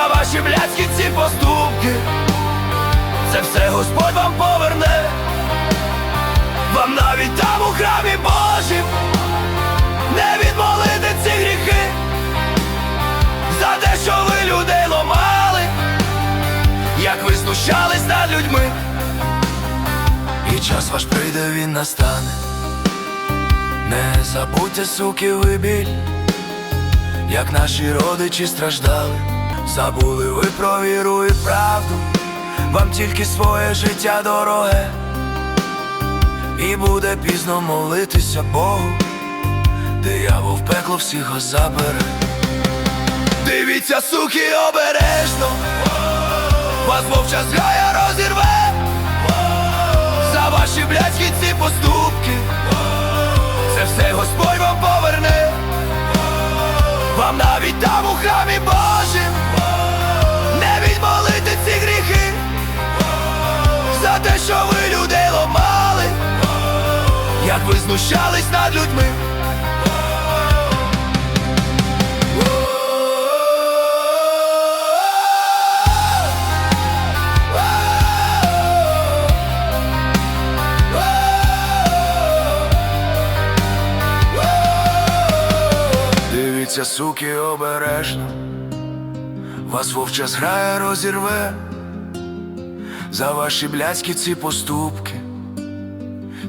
за ваші блядські ці поступки, це все Господь вам поверне, вам навіть там у храмі Божім не відмолити ці гріхи, за те, що ви людей ломали, як ви знущались над людьми, і час ваш прийде, він настане. Не забудьте, суки, ви біль, як наші родичі страждали. Забули ви про віру і правду, вам тільки своє життя дороге, і буде пізно молитися Богу, диявол в пекло всіх забере. Дивіться, суки, обережно, вас вовча зграя розірве, за ваші блядські ці поступки, це все Господь вам поверне, вам навіть там у храмі Божим ви знущались над людьми. Дивіться, суки, обережно, вас вовча зграя розірве за ваші блядські ці поступки.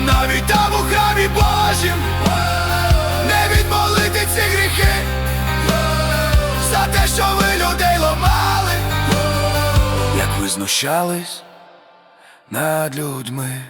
вам навіть там у храмі Божім не відмолити ці гріхи, за те, що ви людей ломали, як ви знущались над людьми.